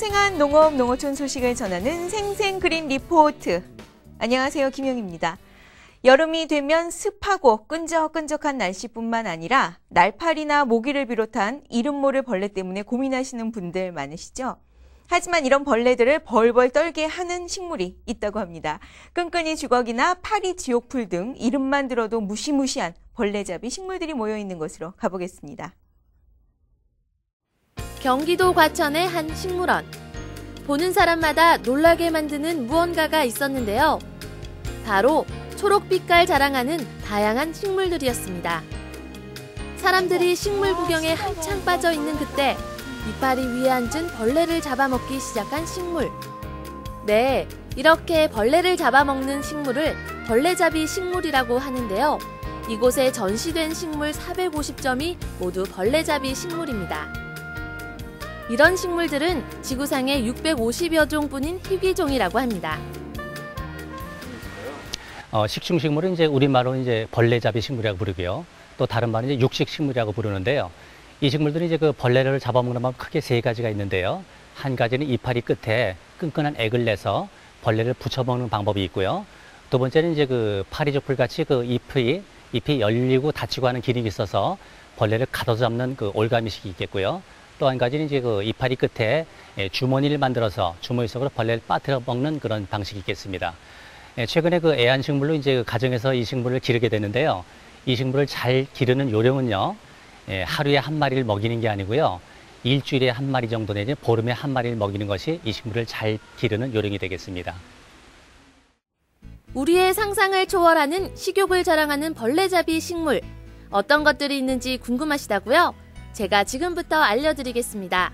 생생한 농업 농어촌 소식을 전하는 생생 그린 리포트. 안녕하세요. 김영입니다. 여름이 되면 습하고 끈적끈적한 날씨뿐만 아니라 날파리나 모기를 비롯한 이름 모를 벌레 때문에 고민하시는 분들 많으시죠? 하지만 이런 벌레들을 벌벌 떨게 하는 식물이 있다고 합니다. 끈끈이 주걱이나 파리 지옥풀 등 이름만 들어도 무시무시한 벌레잡이 식물들이 모여 있는 곳으로 가보겠습니다. 경기도 과천의 한 식물원. 보는 사람마다 놀라게 만드는 무언가가 있었는데요. 바로 초록빛깔 자랑하는 다양한 식물들이었습니다. 사람들이 식물 구경에 한창 빠져 있는 그때 이파리 위에 앉은 벌레를 잡아먹기 시작한 식물. 네, 이렇게 벌레를 잡아먹는 식물을 벌레잡이 식물이라고 하는데요. 이곳에 전시된 식물 450점이 모두 벌레잡이 식물입니다. 이런 식물들은 지구상에 650여 종뿐인 희귀종이라고 합니다. 어, 식충식물은 이제 우리말로 이제 벌레잡이 식물이라고 부르고요. 또 다른 말은 이제 육식식물이라고 부르는데요. 이 식물들이 이제 그 벌레를 잡아먹는 방법 크게 세 가지가 있는데요. 한 가지는 이파리 끝에 끈끈한 액을 내서 벌레를 붙여먹는 방법이 있고요. 두 번째는 이제 그 파리조풀 같이 그 잎이 잎이 열리고 닫히고 하는 기능이 있어서 벌레를 가둬 잡는 그 올가미식이 있겠고요. 또 한 가지는 이제 그 이파리 끝에 예, 주머니를 만들어서 주머니 속으로 벌레를 빠뜨려 먹는 그런 방식이 있겠습니다. 예, 최근에 그 애완식물로 이제 그 가정에서 이 식물을 기르게 되는데요. 이 식물을 잘 기르는 요령은요. 예, 하루에 한 마리를 먹이는 게 아니고요. 일주일에 한 마리 정도 내지 보름에 한 마리를 먹이는 것이 이 식물을 잘 기르는 요령이 되겠습니다. 우리의 상상을 초월하는 식욕을 자랑하는 벌레잡이 식물. 어떤 것들이 있는지 궁금하시다고요? 제가 지금부터 알려드리겠습니다.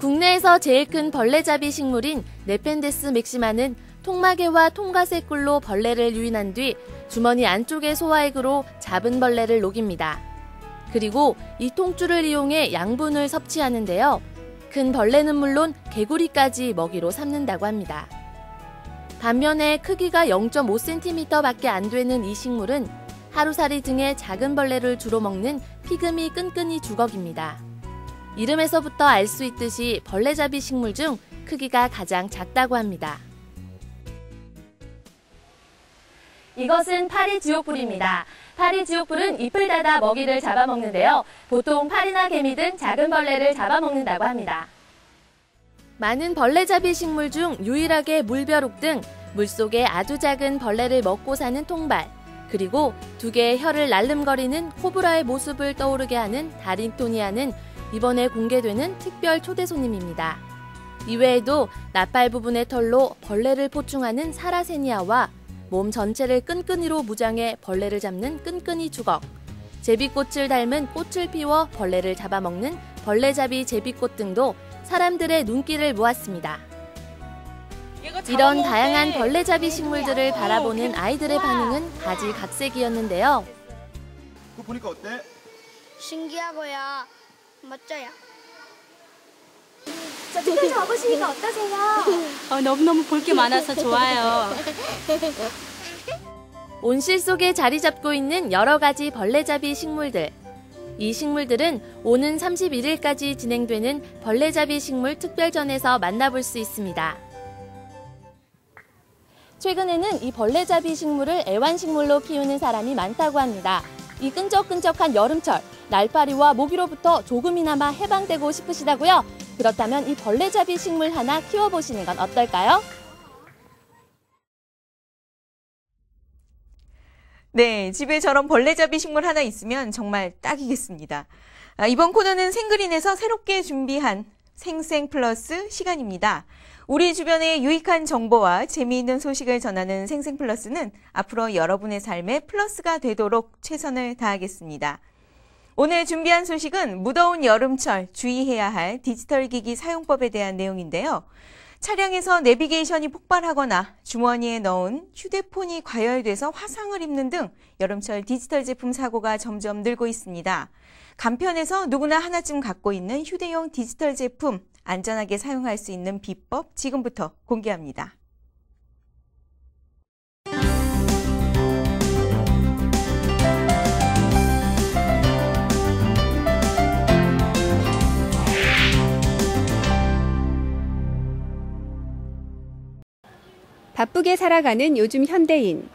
국내에서 제일 큰 벌레잡이 식물인 네펜데스 맥시마는 통마개와 통가세 꿀로 벌레를 유인한 뒤 주머니 안쪽의 소화액으로 잡은 벌레를 녹입니다. 그리고 이 통줄을 이용해 양분을 섭취하는데요. 큰 벌레는 물론 개구리까지 먹이로 삼는다고 합니다. 반면에 크기가 0.5cm 밖에 안 되는 이 식물은 하루살이 등의 작은 벌레를 주로 먹는 피그미 끈끈이 주걱입니다. 이름에서부터 알 수 있듯이 벌레잡이 식물 중 크기가 가장 작다고 합니다. 이것은 파리 지옥불입니다. 파리 지옥불은 잎을 닫아 먹이를 잡아먹는데요. 보통 파리나 개미 등 작은 벌레를 잡아먹는다고 합니다. 많은 벌레잡이 식물 중 유일하게 물벼룩 등 물속에 아주 작은 벌레를 먹고 사는 통발, 그리고 두 개의 혀를 날름거리는 코브라의 모습을 떠오르게 하는 다린토니아는 이번에 공개되는 특별 초대 손님입니다. 이외에도 나팔 부분의 털로 벌레를 포충하는 사라세니아와 몸 전체를 끈끈이로 무장해 벌레를 잡는 끈끈이 주걱, 제비꽃을 닮은 꽃을 피워 벌레를 잡아먹는 벌레잡이 제비꽃 등도 사람들의 눈길을 모았습니다. 이런 다양한 벌레잡이 식물들을 바라보는 아이들의 반응은 가지각색이었는데요. 그거 보니까 어때? 신기하고요. 멋져요. 저 특별 와보시니까 어떠세요? 어, 너무너무 볼 게 많아서 좋아요. 온실 속에 자리 잡고 있는 여러 가지 벌레잡이 식물들. 이 식물들은 오는 31일까지 진행되는 벌레잡이 식물 특별전에서 만나볼 수 있습니다. 최근에는 이 벌레잡이 식물을 애완식물로 키우는 사람이 많다고 합니다. 이 끈적끈적한 여름철, 날파리와 모기로부터 조금이나마 해방되고 싶으시다고요? 그렇다면 이 벌레잡이 식물 하나 키워보시는 건 어떨까요? 네, 집에 저런 벌레잡이 식물 하나 있으면 정말 딱이겠습니다. 아, 이번 코너는 생그린에서 새롭게 준비한 생생 플러스 시간입니다. 우리 주변의 유익한 정보와 재미있는 소식을 전하는 생생 플러스는 앞으로 여러분의 삶에 플러스가 되도록 최선을 다하겠습니다. 오늘 준비한 소식은 무더운 여름철 주의해야 할 디지털 기기 사용법에 대한 내용인데요. 차량에서 내비게이션이 폭발하거나 주머니에 넣은 휴대폰이 과열돼서 화상을 입는 등 여름철 디지털 제품 사고가 점점 늘고 있습니다. 간편해서 누구나 하나쯤 갖고 있는 휴대용 디지털 제품 안전하게 사용할 수 있는 비법 지금부터 공개합니다. 바쁘게 살아가는 요즘 현대인.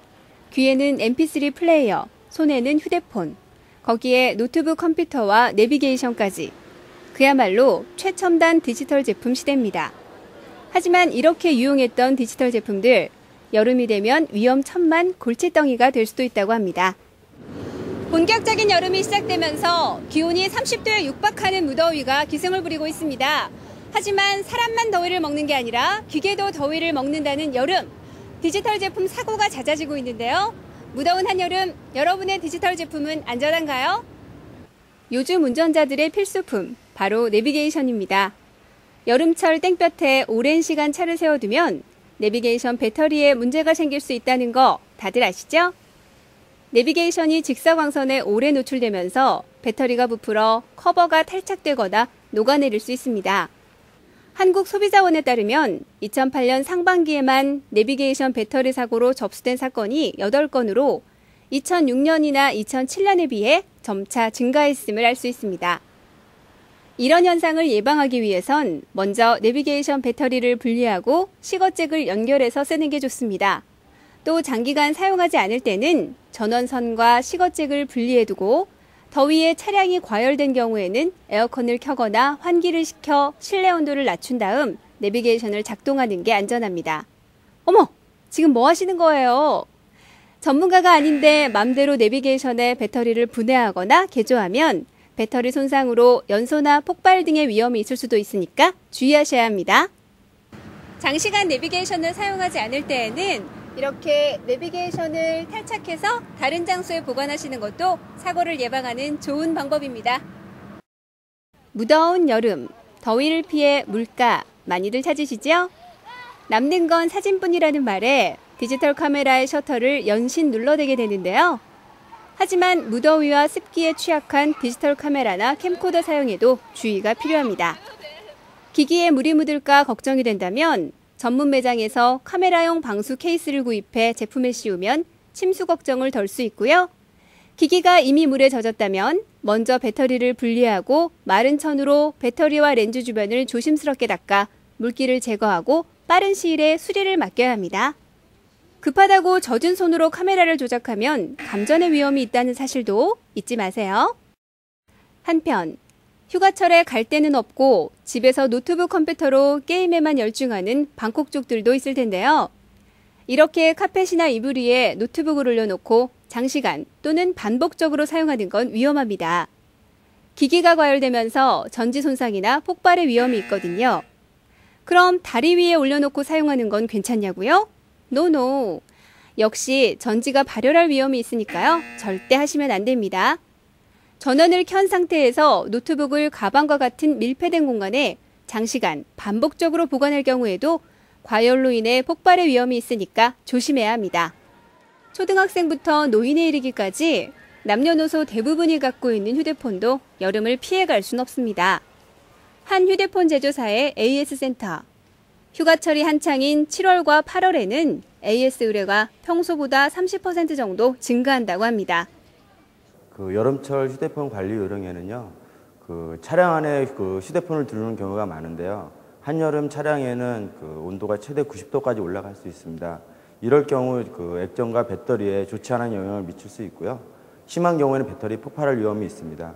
귀에는 mp3 플레이어, 손에는 휴대폰, 거기에 노트북 컴퓨터와 내비게이션까지. 그야말로 최첨단 디지털 제품 시대입니다. 하지만 이렇게 유용했던 디지털 제품들, 여름이 되면 위험천만 골칫덩이가 될 수도 있다고 합니다. 본격적인 여름이 시작되면서 기온이 30도에 육박하는 무더위가 기승을 부리고 있습니다. 하지만 사람만 더위를 먹는 게 아니라 기계도 더위를 먹는다는 여름. 디지털 제품 사고가 잦아지고 있는데요. 무더운 한여름, 여러분의 디지털 제품은 안전한가요? 요즘 운전자들의 필수품, 바로 내비게이션입니다. 여름철 땡볕에 오랜 시간 차를 세워두면 내비게이션 배터리에 문제가 생길 수 있다는 거 다들 아시죠? 내비게이션이 직사광선에 오래 노출되면서 배터리가 부풀어 커버가 탈착되거나 녹아내릴 수 있습니다. 한국소비자원에 따르면 2008년 상반기에만 내비게이션 배터리 사고로 접수된 사건이 8건으로 2006년이나 2007년에 비해 점차 증가했음을 알 수 있습니다. 이런 현상을 예방하기 위해선 먼저 내비게이션 배터리를 분리하고 시거잭을 연결해서 쓰는 게 좋습니다. 또 장기간 사용하지 않을 때는 전원선과 시거잭을 분리해두고 더위에 차량이 과열된 경우에는 에어컨을 켜거나 환기를 시켜 실내 온도를 낮춘 다음 내비게이션을 작동하는 게 안전합니다. 어머! 지금 뭐 하시는 거예요? 전문가가 아닌데 맘대로 내비게이션에 배터리를 분해하거나 개조하면 배터리 손상으로 연소나 폭발 등의 위험이 있을 수도 있으니까 주의하셔야 합니다. 장시간 내비게이션을 사용하지 않을 때에는 이렇게 내비게이션을 탈착해서 다른 장소에 보관하시는 것도 사고를 예방하는 좋은 방법입니다. 무더운 여름, 더위를 피해 물가 많이들 찾으시죠? 남는 건 사진뿐이라는 말에 디지털 카메라의 셔터를 연신 눌러대게 되는데요. 하지만 무더위와 습기에 취약한 디지털 카메라나 캠코더 사용에도 주의가 필요합니다. 기기에 물이 묻을까 걱정이 된다면 전문 매장에서 카메라용 방수 케이스를 구입해 제품에 씌우면 침수 걱정을 덜 수 있고요. 기기가 이미 물에 젖었다면 먼저 배터리를 분리하고 마른 천으로 배터리와 렌즈 주변을 조심스럽게 닦아 물기를 제거하고 빠른 시일에 수리를 맡겨야 합니다. 급하다고 젖은 손으로 카메라를 조작하면 감전의 위험이 있다는 사실도 잊지 마세요. 한편, 휴가철에 갈 데는 없고 집에서 노트북 컴퓨터로 게임에만 열중하는 방콕족들도 있을 텐데요. 이렇게 카펫이나 이불 위에 노트북을 올려놓고 장시간 또는 반복적으로 사용하는 건 위험합니다. 기기가 과열되면서 전지 손상이나 폭발의 위험이 있거든요. 그럼 다리 위에 올려놓고 사용하는 건 괜찮냐고요? 노노. 역시 전지가 발열할 위험이 있으니까요. 절대 하시면 안 됩니다. 전원을 켠 상태에서 노트북을 가방과 같은 밀폐된 공간에 장시간 반복적으로 보관할 경우에도 과열로 인해 폭발의 위험이 있으니까 조심해야 합니다. 초등학생부터 노인에 이르기까지 남녀노소 대부분이 갖고 있는 휴대폰도 여름을 피해갈 순 없습니다. 한 휴대폰 제조사의 AS 센터, 휴가철이 한창인 7월과 8월에는 AS 의뢰가 평소보다 30% 정도 증가한다고 합니다. 그 여름철 휴대폰 관리 요령에는요, 그 차량 안에 그 휴대폰을 두는 경우가 많은데요. 한여름 차량에는 그 온도가 최대 90도까지 올라갈 수 있습니다. 이럴 경우 그 액정과 배터리에 좋지 않은 영향을 미칠 수 있고요. 심한 경우에는 배터리 폭발할 위험이 있습니다.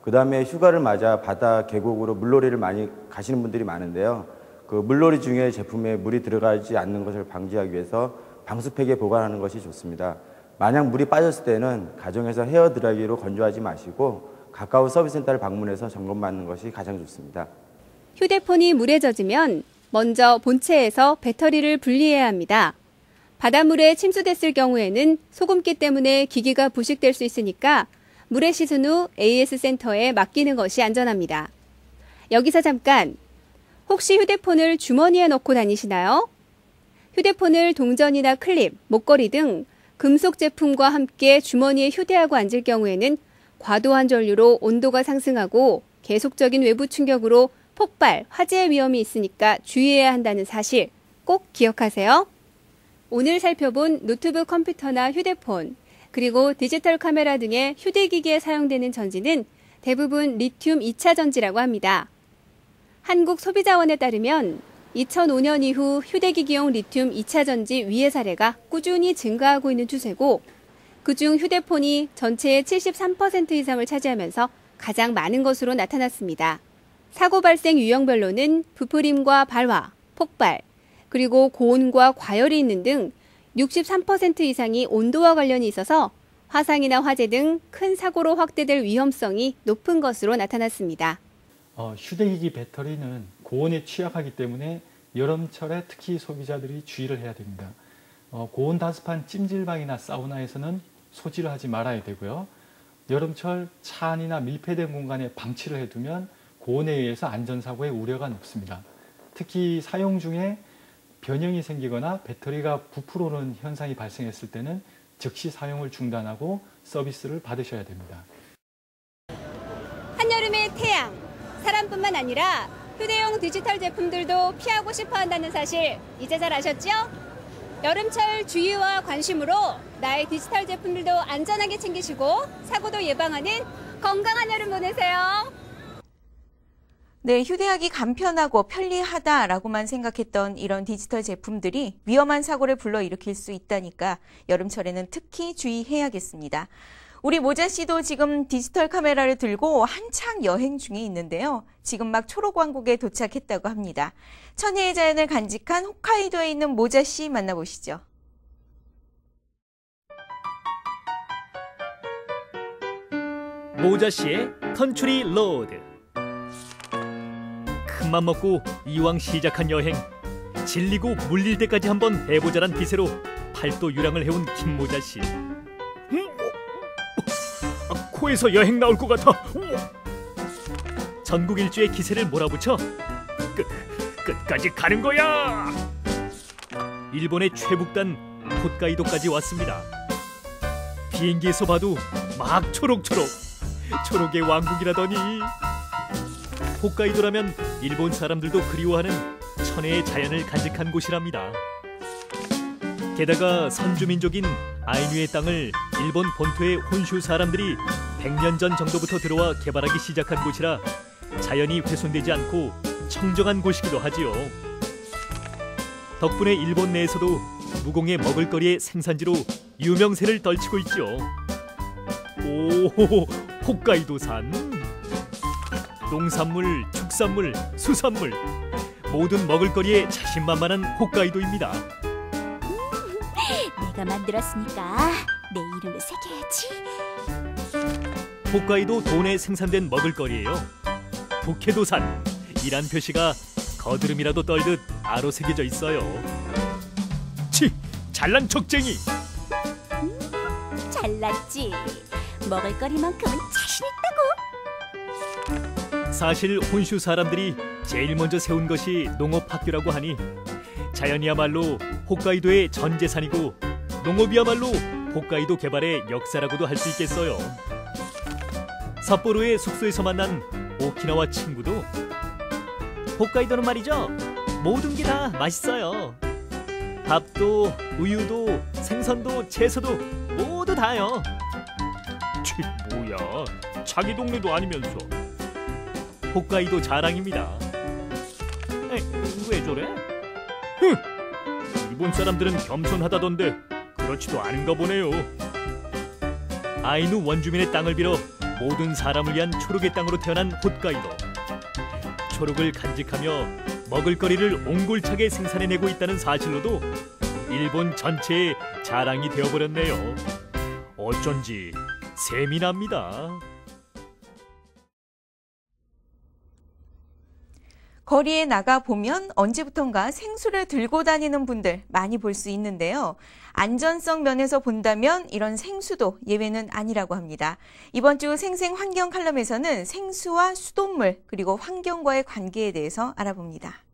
그 다음에 휴가를 맞아 바다 계곡으로 물놀이를 많이 가시는 분들이 많은데요. 그 물놀이 중에 제품에 물이 들어가지 않는 것을 방지하기 위해서 방수팩에 보관하는 것이 좋습니다. 만약 물이 빠졌을 때는 가정에서 헤어 드라이기로 건조하지 마시고 가까운 서비스센터를 방문해서 점검받는 것이 가장 좋습니다. 휴대폰이 물에 젖으면 먼저 본체에서 배터리를 분리해야 합니다. 바닷물에 침수됐을 경우에는 소금기 때문에 기기가 부식될 수 있으니까 물에 씻은 후 AS 센터에 맡기는 것이 안전합니다. 여기서 잠깐 혹시 휴대폰을 주머니에 넣고 다니시나요? 휴대폰을 동전이나 클립, 목걸이 등 금속 제품과 함께 주머니에 휴대하고 앉을 경우에는 과도한 전류로 온도가 상승하고 계속적인 외부 충격으로 폭발, 화재의 위험이 있으니까 주의해야 한다는 사실 꼭 기억하세요. 오늘 살펴본 노트북 컴퓨터나 휴대폰, 그리고 디지털 카메라 등의 휴대기기에 사용되는 전지는 대부분 리튬 2차 전지라고 합니다. 한국소비자원에 따르면 2005년 이후 휴대기기용 리튬 2차 전지 위해 사례가 꾸준히 증가하고 있는 추세고 그중 휴대폰이 전체의 73% 이상을 차지하면서 가장 많은 것으로 나타났습니다. 사고 발생 유형별로는 부풀림과 발화, 폭발, 그리고 고온과 과열이 있는 등 63% 이상이 온도와 관련이 있어서 화상이나 화재 등 큰 사고로 확대될 위험성이 높은 것으로 나타났습니다. 어, 휴대기기 배터리는 고온에 취약하기 때문에 여름철에 특히 소비자들이 주의를 해야 됩니다. 어, 고온 다습한 찜질방이나 사우나에서는 소지를 하지 말아야 되고요. 여름철 차 안이나 밀폐된 공간에 방치를 해두면 고온에 의해서 안전사고의 우려가 높습니다. 특히 사용 중에 변형이 생기거나 배터리가 부풀어 오는 현상이 발생했을 때는 즉시 사용을 중단하고 서비스를 받으셔야 됩니다. 한여름의 태양, 사람뿐만 아니라 휴대용 디지털 제품들도 피하고 싶어 한다는 사실 이제 잘 아셨죠? 여름철 주의와 관심으로 나의 디지털 제품들도 안전하게 챙기시고 사고도 예방하는 건강한 여름 보내세요. 네, 휴대하기 간편하고 편리하다라고만 생각했던 이런 디지털 제품들이 위험한 사고를 불러일으킬 수 있다니까 여름철에는 특히 주의해야겠습니다. 우리 모자 씨도 지금 디지털 카메라를 들고 한창 여행 중에 있는데요. 지금 막 초록 왕국에 도착했다고 합니다. 천혜의 자연을 간직한 홋카이도에 있는 모자 씨 만나보시죠. 모자 씨의 컨트리 로드. 큰맘 먹고 이왕 시작한 여행 질리고 물릴 때까지 한번 해보자란 기세로 팔도 유랑을 해온 김모자 씨. 코에서 여행 나올 것 같아. 전국 일주의 기세를 몰아붙여 끝 끝까지 가는 거야. 일본의 최북단 홋카이도까지 왔습니다. 비행기에서 봐도 막 초록초록 초록의 왕국이라더니 홋카이도라면 일본 사람들도 그리워하는 천혜의 자연을 간직한 곳이랍니다. 게다가 선주민족인 아이누의 땅을 일본 본토의 혼슈 사람들이 100년 전 정도부터 들어와 개발하기 시작한 곳이라 자연이 훼손되지 않고 청정한 곳이기도 하지요. 덕분에 일본 내에서도 무공의 먹을거리의 생산지로 유명세를 떨치고 있죠. 오, 홋카이도산. 농산물, 축산물, 수산물 모든 먹을거리에 자신만만한 홋카이도입니다. 내가 만들었으니까 내 이름을 새겨야지. 홋카이도 돈에 생산된 먹을거리예요. 북해도산 이란 표시가 거드름이라도 떨듯 아로 새겨져 있어요. 치, 잘난 척쟁이. 음, 잘났지. 먹을거리만큼은 자신 있다고. 사실 혼슈 사람들이 제일 먼저 세운 것이 농업학교라고 하니 자연이야말로 홋카이도의 전 재산이고 농업이야말로 홋카이도 개발의 역사라고도 할 수 있겠어요. 삿포로의 숙소에서 만난 오키나와 친구도 홋카이도는 말이죠. 모든 게 다 맛있어요. 밥도 우유도 생선도 채소도 모두 다요. 치 뭐야 자기 동네도 아니면서 홋카이도 자랑입니다. 에이, 왜 저래? 흥! 일본 사람들은 겸손하다던데 그렇지도 않은가 보네요. 아이누 원주민의 땅을 빌어 모든 사람을 위한 초록의 땅으로 태어난 홋카이도. 초록을 간직하며 먹을거리를 옹골차게 생산해내고 있다는 사실로도 일본 전체의 자랑이 되어버렸네요. 어쩐지 셈이 납니다. 거리에 나가 보면 언제부턴가 생수를 들고 다니는 분들 많이 볼 수 있는데요. 안전성 면에서 본다면 이런 생수도 예외는 아니라고 합니다. 이번 주 생생 환경 칼럼에서는 생수와 수돗물 그리고 환경과의 관계에 대해서 알아봅니다.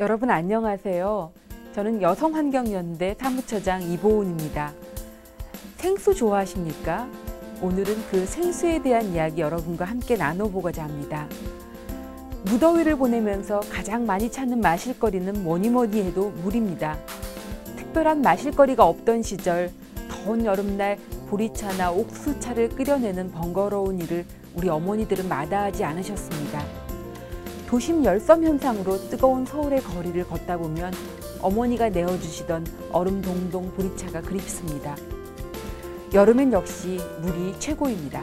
여러분 안녕하세요. 저는 여성환경연대 사무처장 이보은입니다. 생수 좋아하십니까? 오늘은 그 생수에 대한 이야기 여러분과 함께 나눠보고자 합니다. 무더위를 보내면서 가장 많이 찾는 마실거리는 뭐니 뭐니 해도 물입니다. 특별한 마실거리가 없던 시절 더운 여름날 보리차나 옥수차를 끓여내는 번거로운 일을 우리 어머니들은 마다하지 않으셨습니다. 도심 열섬 현상으로 뜨거운 서울의 거리를 걷다 보면 어머니가 내어주시던 얼음 동동 보리차가 그립습니다. 여름엔 역시 물이 최고입니다.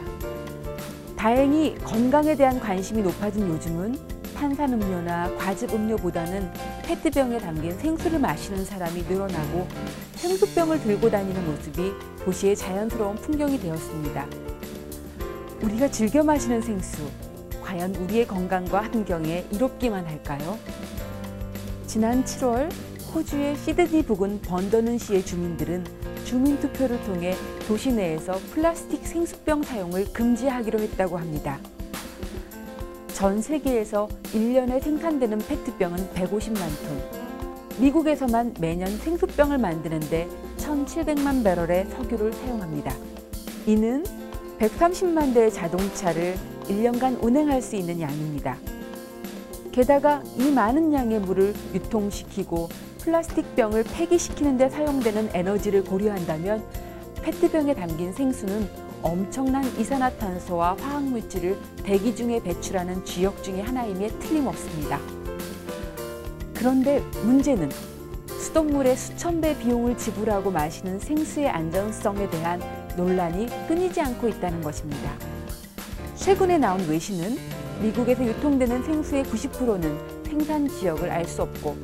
다행히 건강에 대한 관심이 높아진 요즘은 탄산음료나 과즙 음료보다는 페트병에 담긴 생수를 마시는 사람이 늘어나고 생수병을 들고 다니는 모습이 도시의 자연스러운 풍경이 되었습니다. 우리가 즐겨 마시는 생수, 과연 우리의 건강과 환경에 이롭기만 할까요? 지난 7월 호주의 시드니 부근 번더는시의 주민들은 주민투표를 통해 도시 내에서 플라스틱 생수병 사용을 금지하기로 했다고 합니다. 전 세계에서 1년에 생산되는 페트병은 150만 톤. 미국에서만 매년 생수병을 만드는데 1,700만 배럴의 석유를 사용합니다. 이는 130만 대의 자동차를 1년간 운행할 수 있는 양입니다. 게다가 이 많은 양의 물을 유통시키고 플라스틱 병을 폐기시키는 데 사용되는 에너지를 고려한다면 페트병에 담긴 생수는 엄청난 이산화탄소와 화학물질을 대기 중에 배출하는 쥐역 중의 하나임에 틀림없습니다. 그런데 문제는 수돗물에 수천 배 비용을 지불하고 마시는 생수의 안전성에 대한 논란이 끊이지 않고 있다는 것입니다. 최근에 나온 외신은 미국에서 유통되는 생수의 90%는 생산 지역을 알 수 없고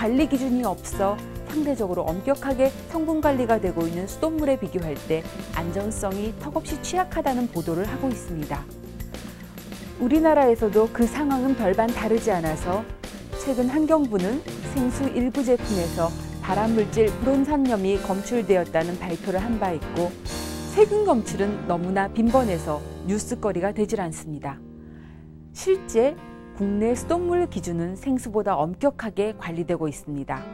관리 기준이 없어 상대적으로 엄격하게 성분 관리가 되고 있는 수돗물에 비교할 때 안전성이 턱없이 취약하다는 보도를 하고 있습니다. 우리나라에서도 그 상황은 별반 다르지 않아서 최근 환경부는 생수 일부 제품에서 발암물질 프론산염이 검출되었다는 발표를 한 바 있고 세균 검출은 너무나 빈번해서 뉴스거리가 되질 않습니다. 실제 국내 수돗물 기준은 생수보다 엄격하게 관리되고 있습니다.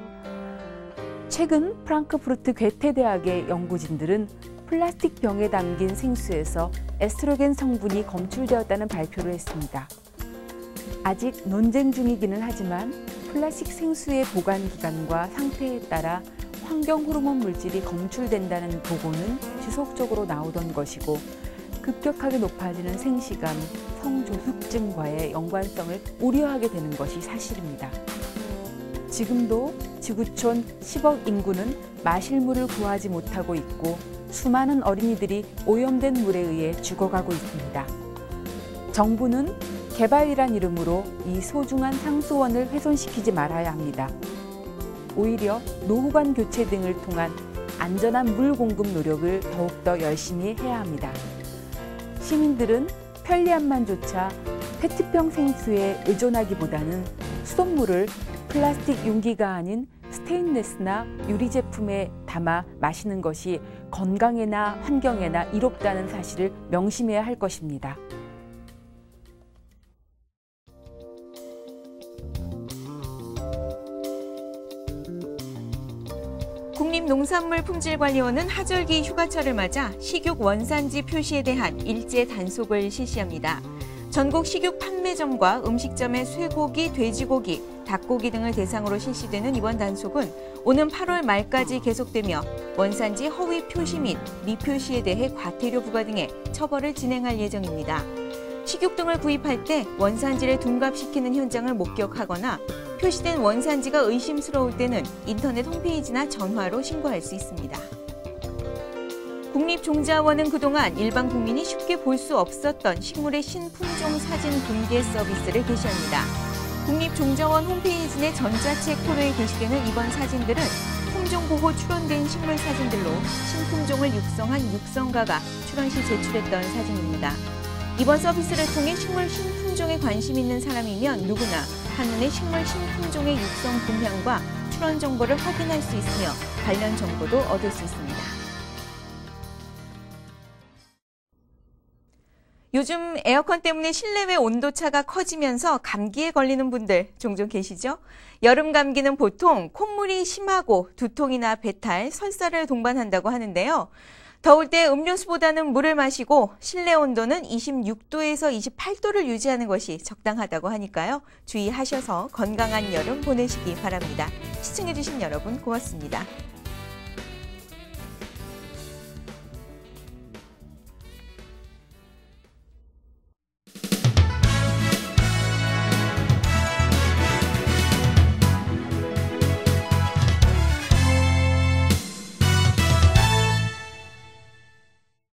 최근 프랑크푸르트 괴테 대학의 연구진들은 플라스틱 병에 담긴 생수에서 에스트로겐 성분이 검출되었다는 발표를 했습니다. 아직 논쟁 중이기는 하지만 플라스틱 생수의 보관 기간과 상태에 따라 환경 호르몬 물질이 검출된다는 보고는 지속적으로 나오던 것이고 급격하게 높아지는 생시감, 성조숙증과의 연관성을 우려하게 되는 것이 사실입니다. 지금도 지구촌 10억 인구는 마실 물을 구하지 못하고 있고 수많은 어린이들이 오염된 물에 의해 죽어가고 있습니다. 정부는 개발이란 이름으로 이 소중한 상수원을 훼손시키지 말아야 합니다. 오히려 노후관 교체 등을 통한 안전한 물 공급 노력을 더욱더 열심히 해야 합니다. 시민들은 편리함만조차 페트병 생수에 의존하기보다는 수돗물을 플라스틱 용기가 아닌 스테인레스나 유리 제품에 담아 마시는 것이 건강에나 환경에나 이롭다는 사실을 명심해야 할 것입니다. 국립농산물품질관리원은 하절기 휴가철을 맞아 식육 원산지 표시에 대한 일제 단속을 실시합니다. 전국 식육 판매점과 음식점의 쇠고기, 돼지고기, 닭고기 등을 대상으로 실시되는 이번 단속은 오는 8월 말까지 계속되며 원산지 허위 표시 및 미표시에 대해 과태료 부과 등의 처벌을 진행할 예정입니다. 식육 등을 구입할 때 원산지를 둔갑시키는 현장을 목격하거나 표시된 원산지가 의심스러울 때는 인터넷 홈페이지나 전화로 신고할 수 있습니다. 국립종자원은 그동안 일반 국민이 쉽게 볼 수 없었던 식물의 신품종 사진 공개 서비스를 개시합니다. 국립종자원 홈페이지 내 전자책 코너에 게시되는 이번 사진들은 품종 보호 출원된 식물 사진들로 신품종을 육성한 육성가가 출원 시 제출했던 사진입니다. 이번 서비스를 통해 식물 신품종에 관심 있는 사람이면 누구나 한눈에 식물 신품종의 육성 동향과 출원 정보를 확인할 수 있으며 관련 정보도 얻을 수 있습니다. 요즘 에어컨 때문에 실내외 온도차가 커지면서 감기에 걸리는 분들 종종 계시죠? 여름 감기는 보통 콧물이 심하고 두통이나 배탈, 설사를 동반한다고 하는데요. 더울 때 음료수보다는 물을 마시고 실내 온도는 26도에서 28도를 유지하는 것이 적당하다고 하니까요. 주의하셔서 건강한 여름 보내시기 바랍니다. 시청해주신 여러분 고맙습니다.